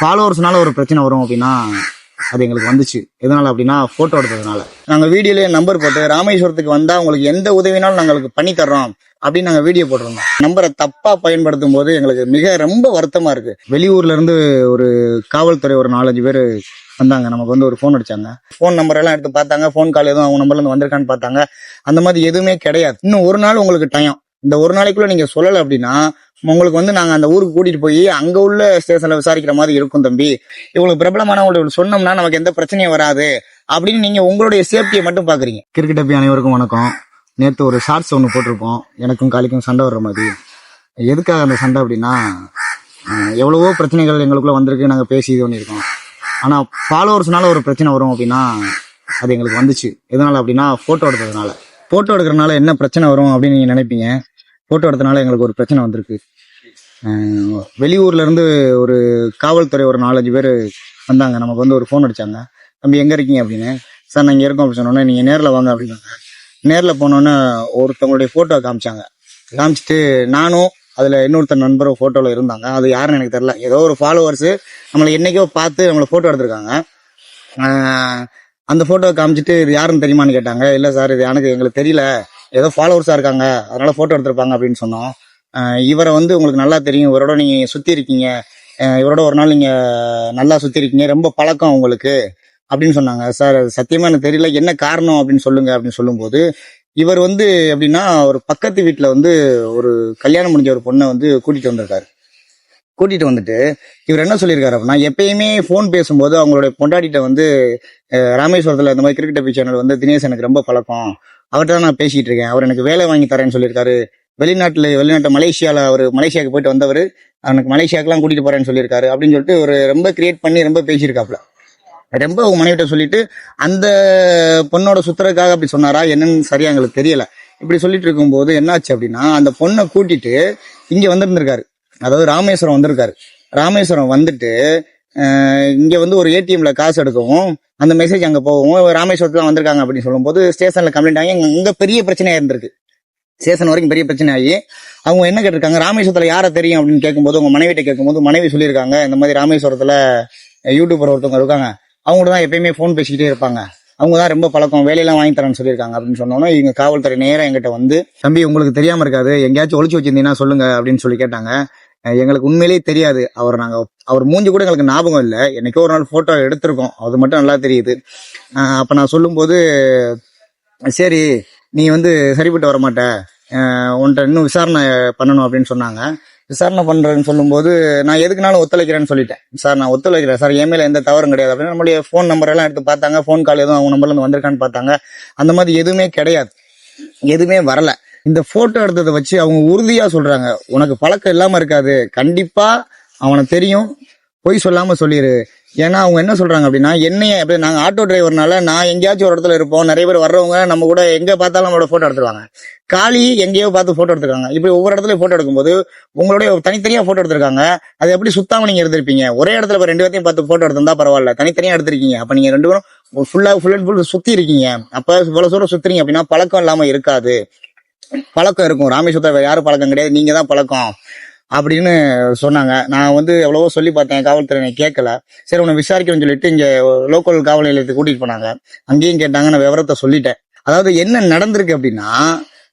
ஃபாலோவர்ஸ்னால ஒரு பிரச்சனை வரும் அப்படின்னா அது எங்களுக்கு வந்துச்சு. எதனால அப்படின்னா போட்டோ எடுத்ததுனால. நாங்க வீடியோல நம்பர் போட்டு ராமேஸ்வரத்துக்கு வந்தா உங்களுக்கு எந்த உதவினாலும் நாங்களுக்கு பண்ணி தர்றோம் அப்படின்னு நாங்க வீடியோ போட்டிருந்தோம். நம்பரை தப்பா பயன்படுத்தும் போது எங்களுக்கு மிக ரொம்ப வருத்தமா இருக்கு. வெளியூர்ல இருந்து ஒரு காவல்துறை ஒரு நாலஞ்சு பேர் வந்தாங்க. நமக்கு வந்து ஒரு ஃபோன் அடிச்சாங்க. ஃபோன் நம்பர் எல்லாம் எடுத்து பார்த்தாங்க. ஃபோன் கால் எதுவும் அவங்க நம்பர்ல இருந்து வந்திருக்கான்னு பார்த்தாங்க. அந்த மாதிரி எதுவுமே கிடையாது. இன்னும் ஒரு நாள் உங்களுக்கு டைம் இந்த ஒரு நாளைக்குள்ள நீங்க சொல்லல அப்படின்னா உங்களுக்கு வந்து நாங்க அந்த ஊருக்கு கூட்டிட்டு போய் அங்க உள்ள ஸ்டேஷன்ல விசாரிக்கிற மாதிரி இருக்கும் தம்பி. இவ்வளவு பிரபலமானவங்களுக்கு சொன்னோம்னா நமக்கு எந்த பிரச்சனையும் வராது அப்படின்னு நீங்க உங்களுடைய சேஃப்டியை மட்டும் பாக்குறீங்க. கிரிக்கெட் அப்பி அனைவருக்கும் வணக்கம். நேற்று ஒரு ஷார்ட்ஸ் ஒன்று போட்டிருப்போம் எனக்கும் காலிக்கும் சண்டை வர்ற மாதிரி. எதுக்காக அந்த சண்டை அப்படின்னா எவ்வளவோ பிரச்சனைகள் எங்களுக்குள்ள வந்திருக்கு நாங்கள் பேசி இது பண்ணியிருக்கோம். ஆனால் ஃபாலோவர்ஸ்னால ஒரு பிரச்சனை வரும் அப்படின்னா அது எங்களுக்கு வந்துச்சு. எதனால அப்படின்னா ஃபோட்டோ எடுத்ததுனால. ஃபோட்டோ எடுக்கிறதுனால என்ன பிரச்சனை வரும் அப்படின்னு நீங்கள் நினைப்பீங்க? ஃபோட்டோ எடுத்தனால எங்களுக்கு ஒரு பிரச்சனை வந்திருக்கு. அஹ், வெளியூர்ல இருந்து ஒரு காவல்துறை ஒரு நாலஞ்சு பேர் வந்தாங்க. நமக்கு வந்து ஒரு ஃபோன் அடிச்சாங்க. தம்பி எங்க இருக்கீங்க? அப்படின்னு. சார் நான் இங்கே இருக்கோம். அப்படின்னு சொன்னோன்னே நீங்க நேரில் வாங்க. அப்படின்னாங்க நேரில் போனோன்னே ஒருத்தவங்களுடைய போட்டோ காமிச்சாங்க. காமிச்சிட்டு நானும் அதுல இன்னொருத்தர் நண்பரும் போட்டோல இருந்தாங்க. அது யாருன்னு எனக்கு தெரியல. ஏதோ ஒரு ஃபாலோவர்ஸ் நம்மளை என்னைக்கோ பார்த்து நம்மளை போட்டோ எடுத்திருக்காங்க. அந்த ஃபோட்டோவை காமிச்சிட்டு இது யாருன்னு தெரியுமான்னு கேட்டாங்க. இல்லை சார் இது எனக்கு எங்களுக்கு தெரியல. ஏதோ ஃபாலோவர்ஸாக இருக்காங்க. அதனால ஃபோட்டோ எடுத்திருப்பாங்க அப்படின்னு சொன்னோம். இவரை வந்து உங்களுக்கு நல்லா தெரியும். இவரோட நீங்கள் சுற்றி இருக்கீங்க. இவரோட ஒரு நாள் நீங்கள் நல்லா சுற்றி இருக்கீங்க. ரொம்ப பழக்கம் உங்களுக்கு அப்படின்னு சொன்னாங்க. சார் அது எனக்கு தெரியல. என்ன காரணம்? அப்படின்னு சொல்லுங்க அப்படின்னு சொல்லும்போது இவர் வந்து எப்படின்னா ஒரு பக்கத்து வீட்டில் வந்து ஒரு கல்யாணம் முடிஞ்ச ஒரு பொண்ணை வந்து கூட்டிகிட்டு வந்திருக்காரு. கூட்டிட்டு வந்துட்டு இவர் என்ன சொல்லியிருக்காரு அப்படின்னா எப்பயுமே ஃபோன் பேசும்போது அவங்களுடைய பொண்டாட்டிட்ட வந்து ராமேஸ்வரத்தில் இந்த மாதிரி கிரிக்கெட் டபி சேனல் வந்து தினேஷ் எனக்கு ரொம்ப பழக்கம். அவர்கிட்ட தான் நான் பேசிட்டு இருக்கேன். அவர் எனக்கு வேலை வாங்கி தரேன்னு சொல்லியிருக்காரு. வெளிநாட்டில் வெளிநாட்டு மலேசியாவில் அவர் மலேசியாவுக்கு போயிட்டு வந்தவர் அவனுக்கு மலேசியாவுக்குலாம் கூட்டிட்டு போறேன்னு சொல்லியிருக்காரு அப்படின்னு சொல்லிட்டு ஒரு ரொம்ப கிரியேட் பண்ணி ரொம்ப பேசியிருக்காப்ல ரொம்ப உங்க மனைவிட்ட சொல்லிட்டு அந்த பொண்ணோட சுத்துறதுக்காக அப்படி சொன்னாரா என்னன்னு சரியா எங்களுக்கு தெரியல. இப்படி சொல்லிட்டு இருக்கும்போது என்னாச்சு அப்படின்னா அந்த பொண்ணை கூட்டிட்டு இங்க வந்திருந்திருக்காரு. அதாவது ராமேஸ்வரம் வந்திருக்காரு. ராமேஸ்வரம் வந்துட்டு இங்க வந்து ஒரு ஏடிஎம்ல காசு எடுக்கவும் அந்த மெசேஜ் அங்க போகவும் ராமேஸ்வரத்துல வந்திருக்காங்க அப்படின்னு சொல்லும்போது ஸ்டேஷன்ல கம்ப்ளைண்ட் ஆகி அங்க- பெரிய பிரச்சனையா இருந்திருக்கு. ஸ்டேஷன் வரைக்கும் பெரிய பிரச்சனை ஆகி அவங்க என்ன கேட்டிருக்காங்க ராமேஸ்வரத்துல யாரை தெரியும் அப்படின்னு கேட்கும்போது உங்க மனைவிட்ட கேட்கும்போது மனைவி சொல்லியிருக்காங்க இந்த மாதிரி ராமேஸ்வரத்துல யூடியூபர் ஒருத்தவங்க இருக்காங்க அவங்க தான் எப்பயுமே ஃபோன் பேசிக்கிட்டே இருப்பாங்க. அவங்க தான் ரொம்ப பழக்கம் வேலையெல்லாம் வாங்கி தரேன்னு சொல்லியிருக்காங்க அப்படின்னு சொன்னோன்னே இவங்க காவல்துறை நேரம் எங்கிட்ட வந்து தம்பி உங்களுக்கு தெரியாம இருக்காது எங்கேயாச்சும் ஒழிச்சு வச்சிருந்தீங்கன்னா சொல்லுங்க அப்படின்னு சொல்லி கேட்டாங்க. எங்களுக்கு உண்மையிலேயே தெரியாது. அவர் நாங்கள் அவர் மூஞ்சி கூட எங்களுக்கு ஞாபகம் இல்லை. என்னைக்கோ ஒரு நாள் ஃபோட்டோ எடுத்திருக்கோம். அது மட்டும் நல்லா தெரியுது. அப்போ நான் சொல்லும்போது சரி நீ வந்து சரிப்பட்டு வர மாட்ட உன்கிட்ட இன்னும் விசாரணை பண்ணணும் அப்படின்னு சொன்னாங்க. விசாரணை பண்ணுறேன்னு சொல்லும்போது நான் எதுக்குனாலும் ஒத்துழைக்கிறேன்னு சொல்லிட்டேன். சார் நான் ஒத்துழைக்கிறேன். சார் என் மேலே எந்த தவறும் கிடையாது. அப்படின்னு நம்மளுடைய ஃபோன் நம்பர் எல்லாம் எடுத்து பார்த்தாங்க. ஃபோன் கால் எதுவும் அவங்க நம்பர்லேருந்து வந்திருக்கான்னு பார்த்தாங்க. அந்த மாதிரி எதுவுமே கிடையாது. எதுவுமே வரலை. இந்த போட்டோ எடுத்ததை வச்சு அவங்க உறுதியா சொல்றாங்க. உனக்கு பழக்கம் இல்லாம இருக்காது. கண்டிப்பா அவனுக்கு தெரியும். பொய் சொல்லாம சொல்லிடு ஏன்னா அவங்க என்ன சொல்றாங்க அப்படின்னா என்னைய அப்படி நாங்க ஆட்டோ டிரைவர்னால நான் எங்கேயாச்சும் ஒரு இடத்துல இருப்போம். நிறைய பேர் வர்றவங்க நம்ம கூட எங்க பார்த்தாலும் நம்மளோட போட்டோ எடுத்துருவாங்க. காளி எங்கேயோ பார்த்து போட்டோ எடுத்துருக்காங்க. இப்படி ஒவ்வொரு இடத்துல போட்டோ எடுக்கும்போது உங்களுடைய தனித்தனியா போட்டோ எடுத்திருக்காங்க. அது எப்படி சுத்தாம நீங்க எடுத்திருப்பீங்க ஒரே இடத்துல இப்ப ரெண்டு பேர்த்தையும் பார்த்து போட்டோ எடுத்திருந்தா பரவாயில்ல. தனித்தனியா எடுத்திருக்கீங்க. அப்ப நீங்க ரெண்டு பேரும் ஃபுல்லா ஃபுல் அண்ட் ஃபுல் சுத்தி இருக்கீங்க அப்ப இவ்வளவு தூரம் சுத்துறீங்க அப்படின்னா பழக்கம் இல்லாம இருக்காது. பழக்கம் இருக்கும். ராமேஸ்வரத்தை யாரும் பழக்கம் கிடையாது. நீங்க தான் பழக்கம் அப்படின்னு சொன்னாங்க. நான் வந்து எவ்வளவோ சொல்லி பார்த்தேன். காவல்துறையினை கேட்கல. சரி உன்னை விசாரிக்கணும்னு சொல்லிட்டு இங்க லோக்கல் காவல் நிலையத்துக்கு கூட்டிட்டு போனாங்க. அங்கேயும் கேட்டாங்க. நான் விவரத்தை சொல்லிட்டேன். அதாவது என்ன நடந்திருக்கு அப்படின்னா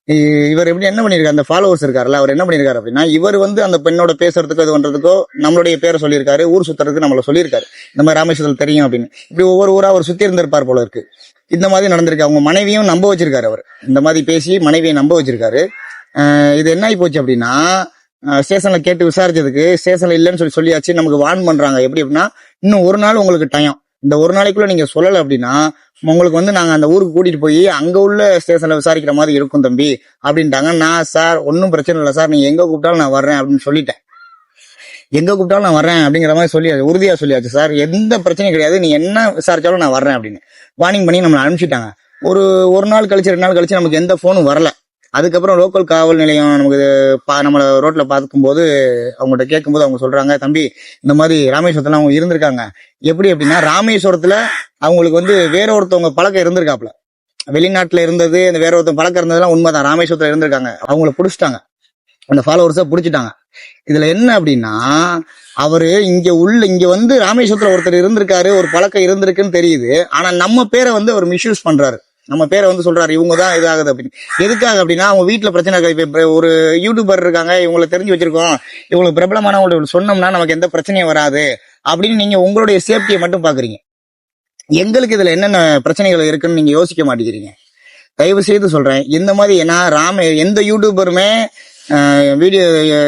இவர் எப்படி என்ன பண்ணிருக்காரு? அந்த ஃபாலோவர்ஸ் இருக்காருல்ல அவர் என்ன பண்ணிருக்காரு அப்படின்னா இவர் வந்து அந்த பெண்ணோட பேசுறதுக்கோ இது பண்றதுக்கோ நம்மளுடைய பேரை சொல்லியிருக்காரு ஊர் சுத்துறதுக்கு நம்மள சொல்லியிருக்காரு. இந்த மாதிரி ராமேஸ்வரத்தில் தெரியும் அப்படின்னு. இப்படி ஒவ்வொரு ஊரா அவர் சுத்தி இருந்திருப்பார் போல இருக்கு. இந்த மாதிரி நடந்திருக்கு. அவங்க மனைவியும் நம்ப வச்சிருக்காரு அவர். இந்த மாதிரி பேசி மனைவியை நம்ப வச்சிருக்காரு. இது என்ன ஆகி போச்சு அப்படின்னா ஸ்டேஷன்ல கேட்டு விசாரிச்சதுக்கு ஸ்டேஷன்ல இல்லைன்னு சொல்லி சொல்லியாச்சு. நமக்கு வான் பண்றாங்க. எப்படி அப்படின்னா இன்னும் ஒரு நாள் உங்களுக்கு டைம் இந்த ஒரு நாளைக்குள்ள நீங்க சொல்லலை அப்படின்னா உங்களுக்கு வந்து நாங்க அந்த ஊருக்கு கூட்டிட்டு போய் அங்க உள்ள ஸ்டேஷன்ல விசாரிக்கிற மாதிரி இருக்கும் தம்பி அப்படின்ட்டாங்க. நான் சார் ஒன்றும் பிரச்சனை இல்லை சார். நீங்க எங்க கூப்பிட்டாலும் நான் வர்றேன் அப்படின்னு சொல்லிட்டேன். எங்க கூப்பிட்டாலும் நான் வர்றேன் அப்படிங்கிற மாதிரி சொல்லியாச்சு உறுதியா சொல்லியாச்சு. சார் எந்த பிரச்சனையும் கிடையாது. நீ என்ன விசாரிச்சாலும் நான் வர்றேன் அப்படின்னு. வார்னிங் பண்ணி நம்மளை அனுப்பிச்சிட்டாங்க. ஒரு ஒரு நாள் கழிச்சு ரெண்டு நாள் கழிச்சு நமக்கு எந்த போனும் வரல. அதுக்கப்புறம் லோக்கல் காவல் நிலையம் நமக்கு பா நம்மளை ரோட்டில் பார்க்கும்போது அவங்கள்ட்ட கேட்கும்போது அவங்க சொல்கிறாங்க தம்பி இந்த மாதிரி ராமேஸ்வரத்தில் அவங்க இருந்திருக்காங்க. எப்படி அப்படின்னா ராமேஸ்வரத்தில் அவங்களுக்கு வந்து வேற ஒருத்தவங்க பழக்கம் இருந்திருக்காப்ல வெளிநாட்டில் இருந்தது அந்த வேற ஒருத்தவங்க பழக்கம் இருந்ததுலாம் உண்மைதான் ராமேஸ்வரத்தில் இருந்திருக்காங்க. அவங்கள பிடிச்சிட்டாங்க. அந்த ஃபாலோவர்ஸை பிடிச்சிட்டாங்க. இதில் என்ன அப்படின்னா அவர் இங்கே உள்ள இங்கே வந்து ராமேஸ்வரத்தில் ஒருத்தர் இருந்திருக்காரு ஒரு பழக்கம் இருந்திருக்குன்னு தெரியுது. ஆனால் நம்ம பேரை வந்து அவர் மிஸ்யூஸ் பண்ணுறாரு நம்ம பேரை வந்து சொல்றாரு இவங்க தான் இதாகுது அப்படின்னு. எதுக்காக அப்படின்னா அவங்க வீட்டில் பிரச்சனை இருக்காது இப்போ ஒரு யூடியூபர் இருக்காங்க இவங்களை தெரிஞ்சு வச்சிருக்கோம். இவங்களுக்கு பிரபலமானவங்களுக்கு சொன்னோம்னா நமக்கு எந்த பிரச்சனையும் வராது அப்படின்னு நீங்க உங்களுடைய சேஃப்டியை மட்டும் பாக்குறீங்க. எங்களுக்கு இதுல என்னென்ன பிரச்சனைகள் இருக்குன்னு நீங்க யோசிக்க மாட்டேங்கிறீங்க. தயவு செய்து சொல்றேன் இந்த மாதிரி ஏன்னா ராம எந்த யூடியூபருமே வீடியோ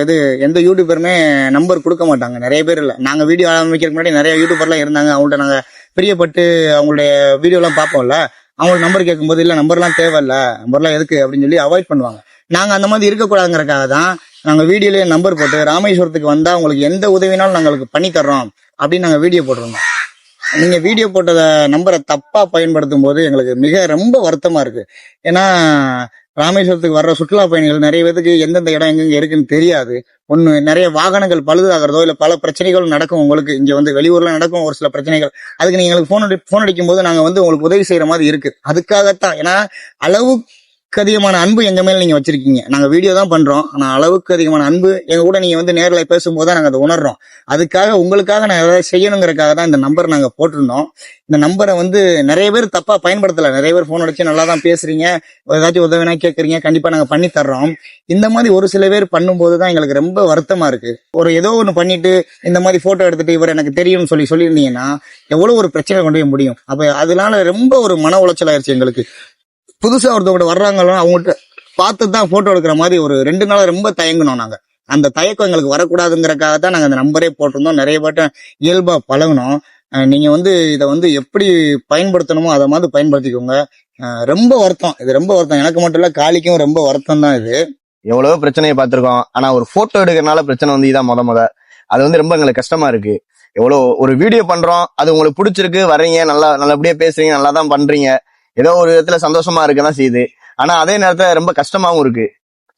இது எந்த யூடியூபருமே நம்பர் கொடுக்க மாட்டாங்க. நிறைய பேர் இல்லை. நாங்கள் வீடியோ ஆரம்பிக்கிறதுக்கு முன்னாடி நிறைய யூடியூபர்லாம் இருந்தாங்க. அவங்கள்ட்ட நாங்கள் பிரியப்பட்டு அவங்களுடைய வீடியோலாம் பார்ப்போம்ல. அவங்களுக்கு நம்பர் கேட்கும்போது இல்லை நம்பர்லாம் தேவையில்ல. நம்பர்லாம் எதுக்கு? அப்படின்னு சொல்லி அவாய்ட் பண்ணுவாங்க. நாங்கள் அந்த மாதிரி இருக்கக்கூடாதுங்கிறக்காக தான் நாங்கள் வீடியோலேயே நம்பர் போட்டு ராமேஸ்வரத்துக்கு வந்தால் உங்களுக்கு எந்த உதவினாலும் நாங்களுக்கு பண்ணி தர்றோம். அப்படின்னு நாங்கள் வீடியோ போட்டிருந்தோம். நீங்கள் வீடியோ போட்டதை நம்பரை தப்பாக பயன்படுத்தும் போது எங்களுக்கு மிக ரொம்ப வருத்தமாக இருக்குது ஏன்னா ராமேஸ்வரத்துக்கு வர்ற சுற்றுலா பயணிகள் நிறைய பேருக்கு எந்தெந்த இடம் எங்கெங்க இருக்குன்னு தெரியாது. ஒண்ணு நிறைய வாகனங்கள் பழுதாகிறதோ இல்ல பல பிரச்சனைகளும் நடக்கும் உங்களுக்கு. இங்க வந்து வெளியூர்ல நடக்கும் ஒரு சில பிரச்சனைகள். அதுக்கு நீங்க எங்களுக்கு போன் அடி போன் அடிக்கும் போது நாங்க வந்து உங்களுக்கு உதவி செய்யற மாதிரி இருக்கு. அதுக்காகத்தான். ஏன்னா அளவு அளவுக்கு அதிகமான அன்பு எங்க மேல நீங்க வச்சிருக்கீங்க. நாங்க வீடியோ தான் பண்றோம். ஆனா அளவுக்கு அதிகமான அன்பு எங்க கூட நீங்க வந்து நேரில் பேசும்போது தான் நாங்க அதை உணர்றோம். அதுக்காக உங்களுக்காக நான் ஏதாவது செய்யணுங்கிறதுக்காக தான் இந்த நம்பர் நாங்க போட்டிருந்தோம். இந்த நம்பரை வந்து நிறைய பேர் தப்பா பயன்படுத்தல. நிறைய பேர் போன் அடிச்சு நல்லா தான் பேசுறீங்க. ஏதாச்சும் உதவினா கேட்குறீங்க கண்டிப்பா நாங்க பண்ணி தர்றோம். இந்த மாதிரி ஒரு சில பேர் பண்ணும்போது தான் எங்களுக்கு ரொம்ப வருத்தமா இருக்கு. ஒரு ஏதோ ஒன்று பண்ணிட்டு இந்த மாதிரி போட்டோ எடுத்துட்டு இவர் எனக்கு தெரியும்னு சொல்லி சொல்லியிருந்தீங்கன்னா எவ்வளவு ஒரு பிரச்சனை கொண்டு போய் முடியும். அப்ப அதனால ரொம்ப ஒரு மன உளைச்சல் ஆயிடுச்சு எங்களுக்கு. புதுசாக ஒருத்தவங்க வர்றாங்களோ அவங்ககிட்ட பார்த்து தான் ஃபோட்டோ எடுக்கிற மாதிரி ஒரு ரெண்டு நாள் ரொம்ப தயங்கினோம் நாங்கள் அந்த தயக்கம் எங்களுக்கு வரக்கூடாதுங்கிறக்காக தான் நாங்கள் அந்த நம்பரே போட்டிருந்தோம். நிறைய பேர்ட்ட இயல்பாக பழகினோம். நீங்கள் வந்து இதை வந்து எப்படி பயன்படுத்தணுமோ அதை மாதிரி பயன்படுத்திக்கோங்க. ரொம்ப வருத்தம். இது ரொம்ப வருத்தம். எனக்கு மட்டும் இல்லை காளிக்கும் ரொம்ப வருத்தம் தான் இது. எவ்வளவோ பிரச்சனையை பார்த்துருக்கோம். ஆனால் ஒரு ஃபோட்டோ எடுக்கிறனால பிரச்சனை வந்து இதான் முத முத. அது வந்து ரொம்ப எங்களுக்கு கஷ்டமா இருக்கு. எவ்வளோ ஒரு வீடியோ பண்றோம். அது உங்களுக்கு பிடிச்சிருக்கு வர்றீங்க நல்லா நல்லபடியா பேசுறீங்க நல்லா தான் பண்றீங்க. ஏதோ ஒரு விதத்துல சந்தோஷமா இருக்க தான் செய்யுது. ஆனா அதே நேரத்துல ரொம்ப கஷ்டமாவும் இருக்கு.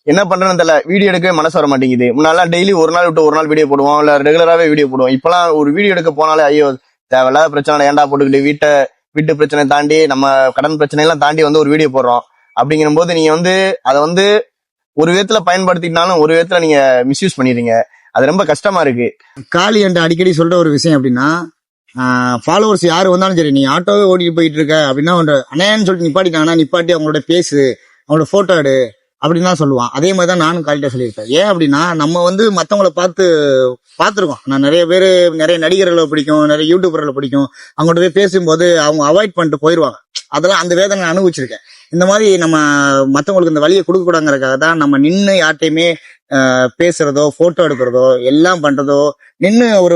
என்ன பண்றேன்னு தெரியல. வீடியோ எடுக்கவே மனசு வர மாட்டேங்குது. முன்னாலாம் டெய்லி ஒரு நாள் விட்டு ஒரு நாள் வீடியோ போடுவோம். இல்ல ரெகுலராகவே வீடியோ போடுவோம். இப்பெல்லாம் ஒரு வீடியோ எடுக்க போனாலே ஐயோ தேவையில்லாத பிரச்சனை ஏன்டா போட்டுக்கிட்டு வீட்டை வீட்டு பிரச்சனை தாண்டி நம்ம கடன் பிரச்சனை எல்லாம் தாண்டி வந்து ஒரு வீடியோ போடுறோம். அப்படிங்கிற போது நீங்க வந்து அதை வந்து ஒரு விதத்துல பயன்படுத்தினாலும் ஒரு விதத்துல நீங்க மிஸ்யூஸ் பண்ணிடுறீங்க. அது ரொம்ப கஷ்டமா இருக்கு. காளி என்ற அடிக்கடி சொல்ற ஒரு விஷயம் அப்படின்னா ஃபாலோவர்ஸ் யார் வந்தாலும் சரி நீ ஆட்டோவே ஓடிட்டு போயிட்டு இருக்க அப்படின்னா ஒன்று அண்ணேன்னு சொல்லிட்டு நிப்பாட்டிட்டாங்கன்னா நிப்பாட்டி அவங்களோட பேசு அவங்களோட ஃபோட்டோ எடு அப்படின்னு தான் சொல்லுவான். அதே மாதிரி தான் நானும் காலிட்ட சொல்லியிருக்கேன் ஏன் அப்படின்னா நம்ம வந்து மற்றவங்களை பார்த்து பார்த்துருக்கோம். நான் நிறைய பேர் நிறைய நடிகர்களை பிடிக்கும் நிறைய யூடியூபர்களை பிடிக்கும். அவங்கள்ட்ட போய் பேசும்போது அவங்க அவாய்ட் பண்ணிட்டு போயிடுவாங்க அதெல்லாம் அந்த வேதனை நான் அனுபவிச்சிருக்கேன். இந்த மாதிரி நம்ம மற்றவங்களுக்கு இந்த வழியை கொடுக்கக்கூடாங்கிறதுக்காக தான் நம்ம நின்று யார்ட்டையுமே பேசுறதோ போட்டோ எடுக்கிறதோ எல்லாம் பண்றதோ நின்று ஒரு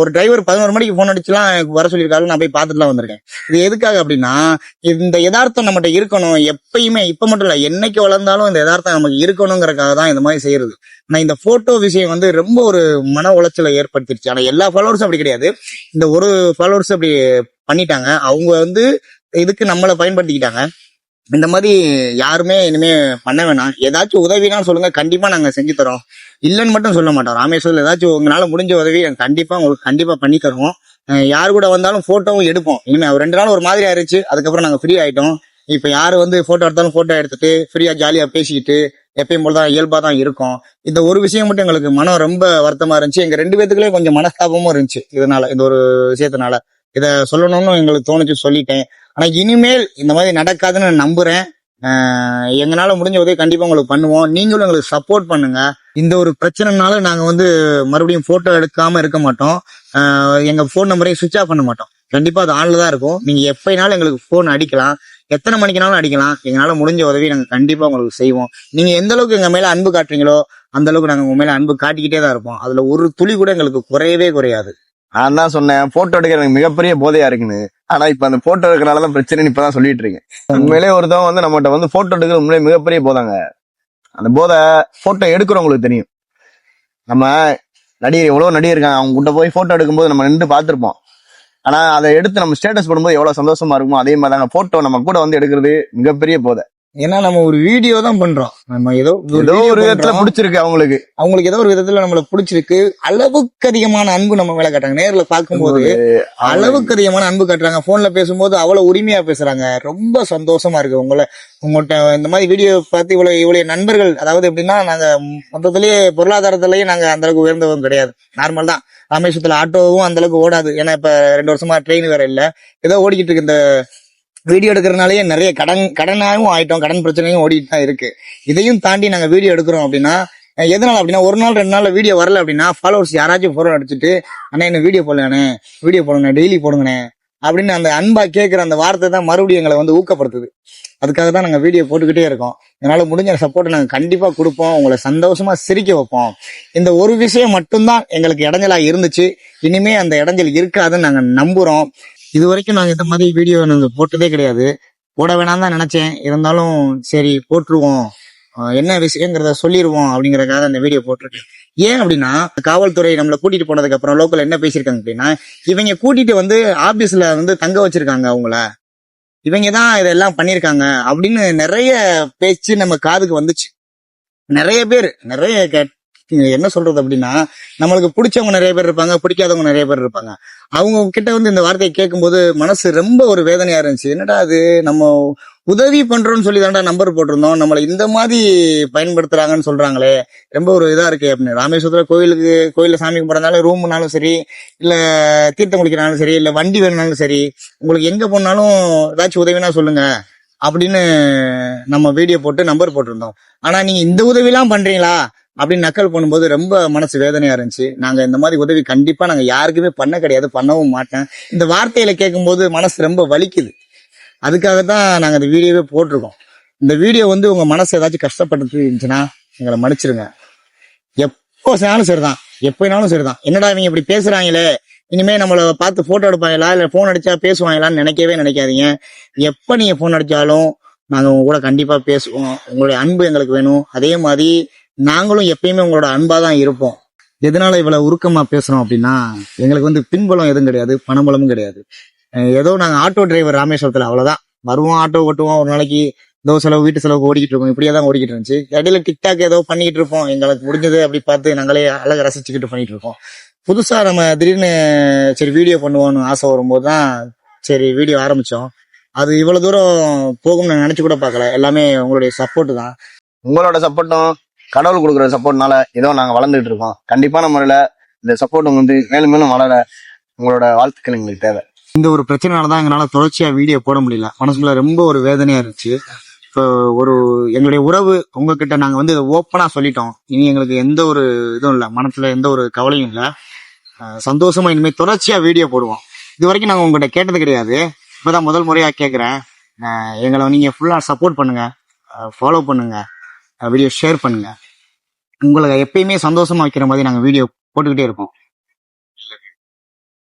ஒரு டிரைவர் பதினோரு மணிக்கு ஃபோன் அடிச்சுலாம் எனக்கு வர சொல்லியிருக்காரு நான் போய் பார்த்துட்டுலாம் வந்திருக்கேன். இது எதுக்காக அப்படின்னா இந்த யதார்த்தம் நம்மகிட்ட இருக்கணும். எப்பயுமே இப்ப மட்டும் இல்ல என்னைக்கு வளர்ந்தாலும் இந்த யதார்த்தம் நமக்கு இருக்கணுங்கிறக்காக தான் இந்த மாதிரி செய்யறது. நான் இந்த போட்டோ விஷயம் வந்து ரொம்ப ஒரு மன உளைச்சலை ஏற்படுத்திருச்சு ஆனா எல்லா ஃபாலோவர்ஸும் அப்படி கிடையாது. இந்த ஒரு ஃபாலோவர்ஸ் அப்படி பண்ணிட்டாங்க. அவங்க வந்து இதுக்கு நம்மளை பயன்படுத்திக்கிட்டாங்க. இந்த மாதிரி யாருமே இனிமே பண்ண வேணாம். ஏதாச்சும் உதவினா சொல்லுங்க. கண்டிப்பா நாங்க செஞ்சு தரோம். இல்லைன்னு மட்டும் சொல்ல மாட்டோம். ராமேஸ்வரில் ஏதாச்சும் உங்களால முடிஞ்ச உதவி கண்டிப்பா உங்களுக்கு கண்டிப்பா பண்ணி தருவோம். யார் கூட வந்தாலும் போட்டோவும் எடுப்போம். இனிமே ரெண்டு நாள் ஒரு மாதிரி ஆயிருச்சு. அதுக்கப்புறம் நாங்க ஃப்ரீ ஆயிட்டோம். இப்ப யாரு வந்து போட்டோ எடுத்தாலும் போட்டோ எடுத்துட்டு ஃப்ரீயா ஜாலியா பேசிக்கிட்டு எப்பயும் போல தான் இயல்பா தான் இருக்கும். இந்த ஒரு விஷயம் மட்டும் எங்களுக்கு மனம் ரொம்ப வருத்தமா இருந்துச்சு. எங்க ரெண்டு பேத்துக்குள்ளேயும் கொஞ்சம் மனஸ்தாபமும் இருந்துச்சு. இதனால இந்த ஒரு விஷயத்தினால. இதை சொல்லணும்னு எங்களுக்கு தோணுச்சு சொல்லிட்டேன். ஆனால் இனிமேல் இந்த மாதிரி நடக்காதுன்னு நான் நம்புகிறேன் எங்களால் முடிஞ்ச உதவி கண்டிப்பாக உங்களுக்கு பண்ணுவோம். நீங்களும் எங்களுக்கு சப்போர்ட் பண்ணுங்க. இந்த ஒரு பிரச்சனைனால நாங்கள் வந்து மறுபடியும் ஃபோட்டோ எடுக்காமல் இருக்க மாட்டோம். எங்கள் ஃபோன் நம்பரையும் சுவிச் ஆஃப் பண்ண மாட்டோம். கண்டிப்பாக அது ஆன்ல தான் இருக்கும். நீங்கள் எப்போனாலும் எங்களுக்கு ஃபோன் அடிக்கலாம். எத்தனை மணிக்குனாலும் அடிக்கலாம். எங்களால் முடிஞ்ச உதவி நாங்கள் கண்டிப்பாக உங்களுக்கு செய்வோம். நீங்கள் எந்த அளவுக்கு எங்கள் மேலே அன்பு காட்டுறீங்களோ அந்த அளவுக்கு நாங்கள் உங்கள் மேலே அன்பு காட்டிக்கிட்டே தான் இருப்போம். அதில் ஒரு துளி கூட எங்களுக்கு குறையவே குறையாது. நான் தான் சொன்னேன் ஃபோட்டோ எடுக்க எனக்கு மிகப்பெரிய போதையாக இருக்குன்னு. ஆனா இப்ப அந்த போட்டோ எடுக்கிறனாலதான் பிரச்சனைன்னு இப்பதான் சொல்லிட்டு இருக்கேன். உண்மையிலே ஒருத்தவங்க வந்து நம்மகிட்ட வந்து போட்டோ எடுக்கிறது உண்மையிலே மிகப்பெரிய போதாங்க. அந்த போதை போட்டோ எடுக்கிறவங்களுக்கு தெரியும். நம்ம நடிகர் எவ்வளவு நடிகர் இருக்காங்க அவங்க கிட்ட போய் போட்டோ எடுக்கும்போது நம்ம நின்று பார்த்திருப்போம். ஆனா அதை எடுத்து நம்ம ஸ்டேட்டஸ் போடும்போது எவ்வளவு சந்தோஷமா இருக்குமோ அதே மாதிரி தாங்க போட்டோ நம்ம கூட வந்து எடுக்கிறது மிகப்பெரிய போதை. ஏன்னா நம்ம ஒரு வீடியோ தான் பண்றோம். நம்ம ஏதோ ஏதோ ஒரு விதத்துல. பிடிச்சிருக்கு அவங்களுக்கு. அவங்களுக்கு ஏதோ ஒரு விதத்துல நம்மள பிடிச்சிருக்கு. அளவுக்கு அதிகமான அன்பு நம்ம மேல காட்டுறாங்க. நேர்ல பார்க்கும்போது அளவுக்கு அதிகமான அன்பு காட்டுறாங்க. போன்ல பேசும்போது அவ்வளவு உரிமையா பேசுறாங்க. ரொம்ப சந்தோஷமா இருக்கு. உங்களை உங்கள்கிட்ட இந்த மாதிரி வீடியோ பார்த்து இவ்வளவு இவ்வளவு நண்பர்கள் அதாவது எப்படின்னா நாங்க மொத்தத்திலேயே பொருளாதாரத்திலேயே நாங்க அந்த அளவுக்கு உயர்ந்தவங்க கிடையாது. நார்மல் தான். ராமேஸ்வரத்துல ஆட்டோவும் அந்த அளவுக்கு ஓடாது. ஏன்னா இப்ப ரெண்டு வருஷமா ட்ரெயின் வேற இல்ல. ஏதோ ஓடிக்கிட்டு இருக்கு இந்த வீடியோ எடுக்கிறனாலயே நிறைய கடன் கடனாகவும் ஆயிட்டோம். கடன் பிரச்சனையும் ஓடிட்டு தான் இருக்கு. இதையும் தாண்டி நாங்க வீடியோ எடுக்கிறோம் அப்படின்னா எதனால அப்படின்னா ஒரு நாள் ரெண்டு நாள்ல வீடியோ வரல அப்படின்னா ஃபாலோவர்ஸ் யாராச்சும் ஃபோட்டோ அடிச்சுட்டு அண்ணா என்ன வீடியோ போடலண்ணே வீடியோ போடுங்க டெய்லி போடுங்கண்ணே அப்படின்னு அந்த அன்பா கேட்கிற அந்த வார்த்தை தான் மறுபடியும் எங்களை வந்து ஊக்கப்படுத்துது. அதுக்காக தான் நாங்க வீடியோ போட்டுக்கிட்டே இருக்கோம். இதனால முடிஞ்ச சப்போர்ட் நாங்க கண்டிப்பா கொடுப்போம். உங்களை சந்தோஷமா சிரிக்க வைப்போம். இந்த ஒரு விஷயம் மட்டும்தான் எங்களுக்கு இடைஞ்சலா இருந்துச்சு. இனிமே அந்த இடைஞ்சல் இருக்காதுன்னு நாங்க நம்புறோம். இது வரைக்கும் நாங்கள் இந்த மாதிரி வீடியோ நாங்கள் போட்டதே கிடையாது. போட வேணாம் தான் நினச்சேன். இருந்தாலும் சரி போட்டுருவோம். என்ன விஷயங்கிறத சொல்லிடுவோம் அப்படிங்கிறக்காக அந்த வீடியோ போட்டிருக்கேன். ஏன் அப்படின்னா காவல்துறை நம்மளை கூட்டிட்டு போனதுக்கு அப்புறம் லோக்கல் என்ன பேசியிருக்காங்க அப்படின்னா இவங்க கூட்டிட்டு வந்து ஆபீஸ்ல வந்து தங்க வச்சிருக்காங்க அவங்கள. இவங்க தான் இதெல்லாம் பண்ணியிருக்காங்க அப்படின்னு நிறைய பேச்சு நம்ம காதுக்கு வந்துச்சு. நிறைய பேர் நிறைய என்ன சொல்றது அப்படின்னா நம்மளுக்கு பிடிச்சவங்க நிறைய பேர் இருப்பாங்க பிடிக்காதவங்க நிறைய பேர் இருப்பாங்க. அவங்க கிட்ட வந்து இந்த வார்த்தையை கேட்கும்போது மனசு ரொம்ப ஒரு வேதனையா இருந்துச்சு. என்னடா அது? நம்ம உதவி பண்றோம்னு சொல்லி தாண்டா நம்பர் போட்டிருந்தோம். நம்மளை இந்த மாதிரி பயன்படுத்துறாங்கன்னு சொல்றாங்களே. ரொம்ப ஒரு இதா இருக்கு அப்படின்னு. ராமேஸ்வரத்துல கோயிலுக்கு கோயில சாமி கும்பிட்றதுனால ரூம்னாலும் சரி இல்ல தீர்த்தம் குளிக்கிறனாலும் சரி இல்ல வண்டி வேணுனாலும் சரி உங்களுக்கு எங்க போனாலும் ஏதாச்சும் உதவினா சொல்லுங்க அப்படின்னு நம்ம வீடியோ போட்டு நம்பர் போட்டிருந்தோம். ஆனா நீங்க இந்த உதவிலாம் பண்றீங்களா? அப்படின்னு நக்கல் பண்ணும்போது ரொம்ப மனசு வேதனையா இருந்துச்சு. நாங்க இந்த மாதிரி உதவி கண்டிப்பா நாங்க யாருக்குமே பண்ண கிடையாது பண்ணவும் மாட்டேன். இந்த வார்த்தையில கேட்கும்போது மனசு ரொம்ப வலிக்குது. அதுக்காக தான் நாங்க இந்த வீடியோவே போட்டிருக்கோம். இந்த வீடியோ வந்து உங்க மனசு ஏதாச்சும் கஷ்டப்பட்டு இருந்துச்சுன்னா எங்களை மன்னிச்சிருங்க. எப்போ சேனாலும் சரிதான். எப்போனாலும் சரிதான். என்னடா இவங்க இப்படி பேசுறாங்களே? இனிமே நம்மளை பார்த்து போட்டோ எடுப்பாங்களா? இல்ல போன் அடிச்சா பேசுவாங்களான்னு நினைக்கவே நினைக்காதீங்க. எப்ப நீங்க போன் அடிச்சாலும் நாங்க உங்க கூட கண்டிப்பா பேசுவோம். உங்களுடைய அன்பு எங்களுக்கு வேணும். அதே மாதிரி நாங்களும் எப்பயுமே உங்களோட அன்பா தான் இருப்போம். எதனால இவ்வளவு உருக்கமா பேசுறோம் அப்படின்னா எங்களுக்கு வந்து பின்பலம் எதுவும் கிடையாது பணபலமும் கிடையாது. ஏதோ நாங்க ஆட்டோ டிரைவர் ராமேஸ்வரத்துல அவ்வளவுதான். வருவோம் ஆட்டோ ஓட்டுவோம் ஒரு நாளைக்கு ஏதோ செலவு வீட்டு செலவுக்கு ஓடிக்கிட்டு இருக்கோம் இப்படியே தான் ஓடிக்கிட்டு இருந்துச்சு. இடையில டிக்டாக் ஏதோ பண்ணிக்கிட்டு இருப்போம். எங்களுக்கு முடிஞ்சது அப்படி பார்த்து நாங்களே அழக ரசிச்சுக்கிட்டு பண்ணிட்டு இருக்கோம். புதுசா நம்ம திடீர்னு சரி வீடியோ பண்ணுவோம்னு ஆசை வரும்போது தான் சரி வீடியோ ஆரம்பிச்சோம். அது இவ்வளவு தூரம் போகும்னு நான் நினைச்சு கூட பார்க்கல. எல்லாமே உங்களுடைய சப்போர்ட் தான். உங்களோட சப்போர்ட்டும் கடவுள் கொடுக்குற சப்போர்ட்னால ஏதோ நாங்கள் வளர்ந்துட்டு இருக்கோம். கண்டிப்பான முறையில் இந்த சப்போர்ட் வந்து மேலும் மேலும் வளர உங்களோட வாழ்த்துக்கள் எங்களுக்கு தேவை. இந்த ஒரு பிரச்சனைனால தான் எங்களால் தொடர்ச்சியாக வீடியோ போட முடியல. மனசுக்குள்ள ரொம்ப ஒரு வேதனையாக இருந்துச்சு. இப்போ ஒரு எங்களுடைய உறவு உங்ககிட்ட நாங்கள் வந்து ஓப்பனாக சொல்லிட்டோம். இனி எங்களுக்கு எந்த ஒரு இதுவும் இல்லை. மனசில் எந்த ஒரு கவலையும் இல்லை. சந்தோஷமாக இனிமேல் தொடர்ச்சியாக வீடியோ போடுவோம். இது வரைக்கும் நாங்கள் உங்கள்கிட்ட கேட்டது கிடையாது. இப்பதான் முதல் முறையாக கேட்குறேன் எங்களை நீங்கள் ஃபுல்லாக சப்போர்ட் பண்ணுங்கள் ஃபாலோ பண்ணுங்கள் வீடியோ ஷேர் பண்ணுங்க. உங்களை எப்பயுமே சந்தோஷமா வைக்கிற மாதிரி நாங்கள் வீடியோ போட்டுக்கிட்டே இருப்போம்.